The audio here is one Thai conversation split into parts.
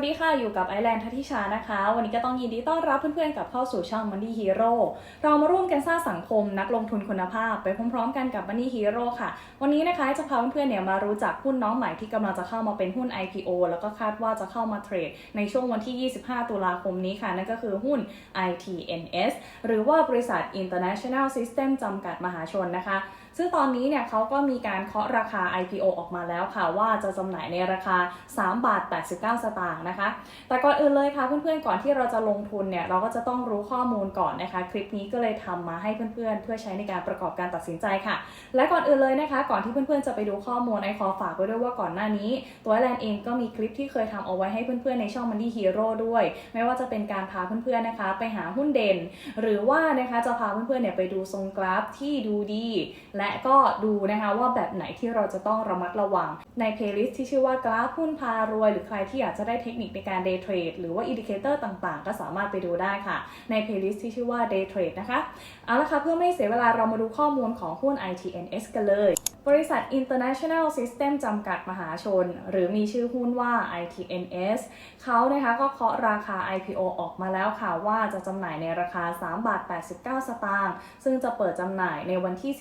วัสดีค่ะอยู่กับไอแลนด์ทัติชานะคะ วันนี้ก็ต้องยินดีต้อนรับเพื่อนๆกับเข้าสู่ช่อง Money Hero เรามาร่วมกันสร้างสังคมนักลงทุนคุณภาพ ไปพร้อมๆกันกับ Money Hero ค่ะ วันนี้นะคะจะพาเพื่อนๆเนี่ยมารู้จักหุ้นน้องใหม่ที่กำลังจะเข้ามาเป็นหุ้น IPO แล้วก็คาดว่าจะเข้ามาเทรดในช่วงวันที่ 25 ตุลาคมนี้ค่ะ นั่นก็คือหุ้น ITNS หรือว่าบริษัท International System จำกัดมหาชนนะคะซึ่งตอนนี้เนี่ยเขาก็มีการเคาะราคา IPO ออกมาแล้วค่ะ ว่าจะจำหน่ายในราคา 3 บาท 89 สตางค์นะคะ แต่ก่อนอื่นเลยค่ะเพื่อนๆ ก่อนที่เราจะลงทุนเนี่ย เราก็จะต้องรู้ข้อมูลก่อนนะคะ คลิปนี้ก็เลยทำมาให้เพื่อนๆ เพื่อใช้ในการประกอบการตัดสินใจค่ะ และก่อนอื่นเลยนะคะ ก่อนที่เพื่อนๆ จะไปดูข้อมูลไอขอฝากไว้ด้วยว่าก่อนหน้านี้ ตัวแลนเองก็มีคลิปที่เคยทำเอาไว้ให้เพื่อนๆ ในช่อง Money Hero ด้วย ไม่ว่าจะเป็นการพาเพื่อนๆ นะคะ ไปหาหุ้นเด่น หรือว่านะคะจะพาเพื่อนๆ เนี่ยไปดูทรงกราฟที่ดูดีและและก็ดูนะคะว่าแบบไหนที่เราจะต้องระมัดระวัง ในเพลย์ลิสต์ที่ชื่อว่ากราฟหุ้นพารวย หรือใครที่อยากจะได้เทคนิคในการเดย์เทรดหรือว่าอินดิเคเตอร์ต่างๆ ก็สามารถไปดูได้ค่ะ ในเพลย์ลิสต์ที่ชื่อว่า day trade นะคะ เอาละค่ะ เพื่อไม่เสียเวลาเรามาดูข้อมูลของหุ้น ITNS กันเลย บริษัท International System จำกัดมหาชน หรือมีชื่อหุ้นว่า ITNS เขานะคะก็เคาะราคา IPO ออกมาแล้วค่ะว่าจะจำหน่ายในราคา 3 บาท 89 สตางค์ซึ่งจะเปิดจำหน่ายในวันที่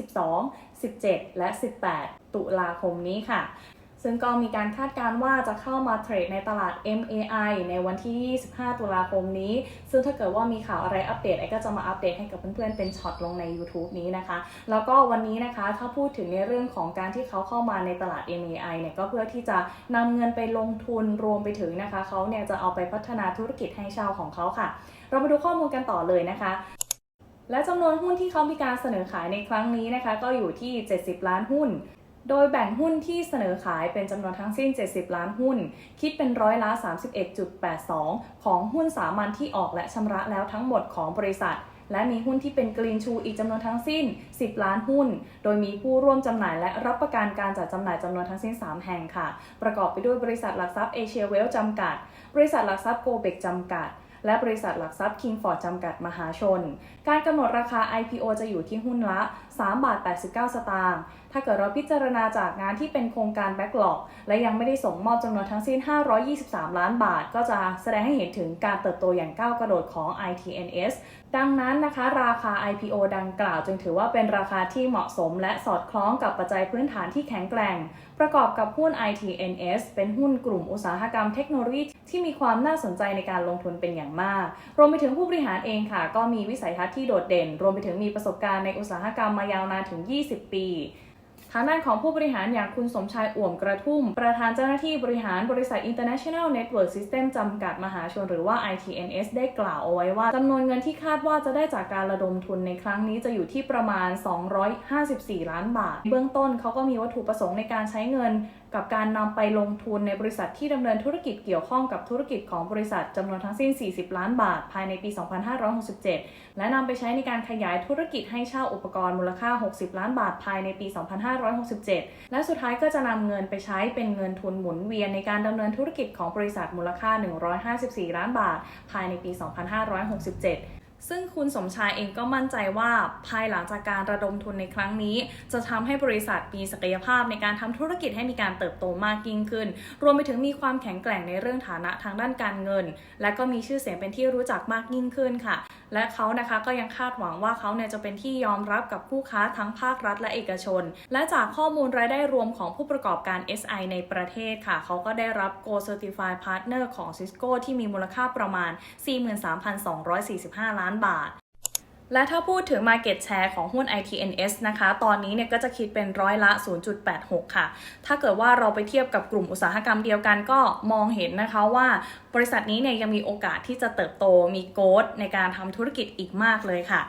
12 17 และ 18 ตุลาคมนี้ค่ะ ซึ่งก็มีการคาดการณ์ว่าจะเข้ามาเทรดในตลาด MAI ในวันที่ 25 ตุลาคมนี้ ซึ่งถ้าเกิดว่ามีข่าวอะไรอัปเดตไอ้ก็จะมาอัปเดตให้กับเพื่อนๆ เป็นช็อตลงใน YouTube นี้นะคะ แล้วก็วันนี้นะคะถ้าพูดถึงในเรื่องของการที่เขาเข้ามาในตลาด MAI เนี่ยก็เพื่อที่จะนำเงินไปลงทุนรวมไปถึงนะคะเขาเนี่ยจะเอาไปพัฒนาธุรกิจให้ช่าของเขาค่ะ เรามาดูข้อมูลกันต่อเลยนะคะและจำนวนหุ้นที่เขามีการเสนอขายในครั้งนี้นะคะ ก็อยู่ที่ 70 ล้านหุ้น โดยแบ่งหุ้นที่เสนอขายเป็นจำนวนทั้งสิ้น 70 ล้านหุ้น คิดเป็นร้อยละ 31.82 ของหุ้นสามัญที่ออกและชำระแล้วทั้งหมดของบริษัท และมีหุ้นที่เป็นกรีนชูอีกจำนวนทั้งสิ้น 10 ล้านหุ้น โดยมีผู้ร่วมจำหน่ายและรับประกันการจัดจำหน่ายจำนวนทั้งสิ้น 3 แห่งค่ะ ประกอบไปด้วยบริษัทหลักทรัพย์เอเชียเวลจำกัด บริษัทหลักทรัพย์โกเบกจำกัดและบริษัทหลักทรัพย์คิงฟอร์ดจำกัดมหาชน การกำหนดราคา IPO จะอยู่ที่หุ้นละ 3 บาท 89 สตางค์ ถ้าเกิดเราพิจารณาจากงานที่เป็นโครงการแบ็กหลอกและยังไม่ได้ส่งมอบจำนวนทั้งสิ้น 523 ล้านบาท ก็จะแสดงให้เห็นถึงการเติบโตอย่างก้าวกระโดดของ ITNS ดังนั้นนะคะ ราคา IPO ดังกล่าวจึงถือว่าเป็นราคาที่เหมาะสม และสอดคล้องกับปัจจัยพื้นฐานที่แข็งแกร่ง ประกอบกับหุ้น ITNS เป็นหุ้นกลุ่มอุตสาหกรรมเทคโนโลยีที่มีความน่าสนใจในการลงทุนเป็นอย่างมาก รวมไปถึงผู้บริหารเองค่ะ ก็มีวิสัยทัศน์ที่โดดเด่น รวมไปถึงมีประสบการณ์ในอุตสาหกรรมมายาวนานถึง 20 ปีทางด้านของผู้บริหารอย่างคุณสมชายอ่วมกระทุ่ม ประธานเจ้าหน้าที่บริหารบริษัท International Network System จำกัดมหาชนหรือว่า ITNS ได้กล่าวเอาไว้ว่าจำนวนเงินที่คาดว่าจะได้จากการระดมทุนในครั้งนี้จะอยู่ที่ประมาณ 254 ล้านบาท เบื้องต้นเขาก็มีวัตถุประสงค์ในการใช้เงินกับการนำไปลงทุนในบริษัทที่ดำเนินธุรกิจเกี่ยวข้องกับธุรกิจของบริษัทจำนวนทั้งสิ้น 40 ล้านบาท ภายในปี 2567 และนำไปใช้ในการขยายธุรกิจให้เช่าอุปกรณ์มูลค่า 60 ล้านบาท ภายในปี 2567 และสุดท้ายก็จะนำเงินไปใช้เป็นเงินทุนหมุนเวียนในการดำเนินธุรกิจของบริษัทมูลค่า 154 ล้านบาท ภายในปี 2567 ซึ่งคุณสมชายเองก็มั่นใจว่าภายหลังจากการระดมทุนในครั้งนี้ จะทำให้บริษัทมีศักยภาพในการทำธุรกิจให้มีการเติบโตมากยิ่งขึ้น รวมไปถึงมีความแข็งแกร่งในเรื่องฐานะทางด้านการเงิน และก็มีชื่อเสียงเป็นที่รู้จักมากยิ่งขึ้นค่ะ และเขานะคะก็ยังคาดหวังว่าเขาเนี่ยจะเป็นที่ยอมรับกับผู้ค้าทั้งภาครัฐและเอกชน และจากข้อมูลรายได้รวมของผู้ประกอบการ SI ในประเทศค่ะ เขาก็ได้รับ Go Certified Partner ของ Cisco ที่มีมูลค่าประมาณ 43,245 ล้านบาท และถ้าพูดถึง Market Share ของหุ้น ITNS นะคะ ตอนนี้เนี่ยก็จะคิดเป็นร้อยละ 0.86 ค่ะ ถ้าเกิดว่าเราไปเทียบกับกลุ่มอุตสาหกรรมเดียวกันก็มองเห็นนะคะว่าบริษัทนี้เนี่ยยังมีโอกาสที่จะเติบโตมีโกดในการทำธุรกิจอีกมากเลยค่ะ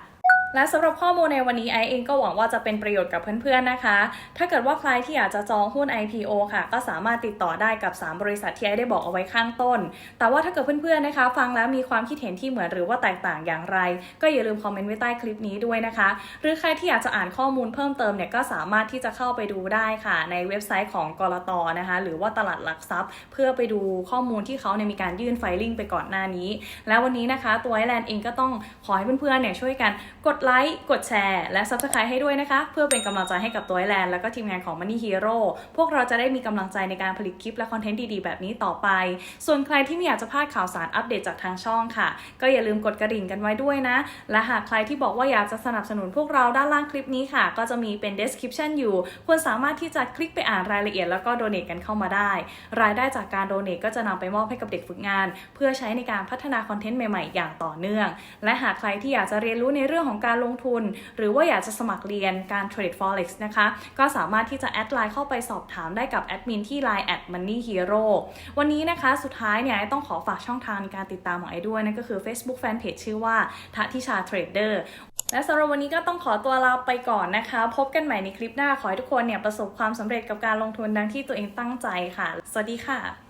และสำหรับข้อมูลในวันนี้ไอเองก็หวังว่าจะเป็นประโยชน์กับเพื่อนๆนะคะ ถ้าเกิดว่าใครที่อยากจะจองหุ้น IPO ค่ะ ก็สามารถติดต่อได้กับ 3 บริษัทที่ไอได้บอกเอาไว้ข้างต้น แต่ว่าถ้าเกิดเพื่อนๆนะคะ ฟังแล้วมีความคิดเห็นที่เหมือนหรือว่าแตกต่างอย่างไร ก็อย่าลืมคอมเมนต์ไว้ใต้คลิปนี้ด้วยนะคะ หรือใครที่อยากจะอ่านข้อมูลเพิ่มเติมเนี่ยก็สามารถที่จะเข้าไปดูได้ค่ะ ในเว็บไซต์ของกรตนะคะ หรือว่าตลาดหลักทรัพย์ เพื่อไปดูข้อมูลที่เขาเนี่ยมีการยื่นไฟลิ่งไปก่อนหน้านี้ แล้ววันนี้นะคะ ตัวไอแลนด์เองก็ต้องขอให้เพื่อนๆเนี่ยช่วยกันกดดไลค์ กดแชร์ และ Subscribe ให้ด้วยนะคะ เพื่อเป็นกำลังใจให้กับตัวไอแลนด์แล้วก็ทีมงานของ Money Hero พวกเราจะได้มีกำลังใจในการผลิตคลิปและคอนเทนต์ดีๆ แบบนี้ต่อไป ส่วนใครที่ไม่อยากจะพลาดข่าวสารอัปเดตจากทางช่องค่ะ ก็อย่าลืมกดกระดิ่งกันไว้ด้วยนะ และหากใครที่บอกว่าอยากจะสนับสนุนพวกเราด้านล่างคลิปนี้ค่ะ ก็จะมีเป็น description อยู่คุณสามารถที่จะคลิกไปอ่านรายละเอียดแล้วก็โดเน a กันเข้ามาได้ รายได้จากการโดเน a ก็จะนำไปมอบให้กับเด็กฝึกงาน เพื่อใช้ในการพัฒนาคอนเทนต์ใหม่ๆ อย่างต่อเนื่อง และหากใครที่อยากจะเรียนรู้ในเรื่องของการการลงทุน หรือว่าอยากจะสมัครเรียนการเทรด forex นะคะ ก็สามารถที่จะแอดไลน์เข้าไปสอบถามได้กับแอดมินที่ Line at money hero วันนี้นะคะสุดท้ายเนี่ยไอต้องขอฝากช่องทางในการติดตามของไอ้ด้วยนั่นก็คือ Facebook Fanpage ชื่อว่าทัทิชาเทรดเดอร์และสำหรับวันนี้ก็ต้องขอตัวลาไปก่อนนะคะ พบกันใหม่ในคลิปหน้า ขอให้ทุกคนเนี่ยประสบความสำเร็จกับการลงทุนดังที่ตัวเองตั้งใจค่ะ สวัสดีค่ะ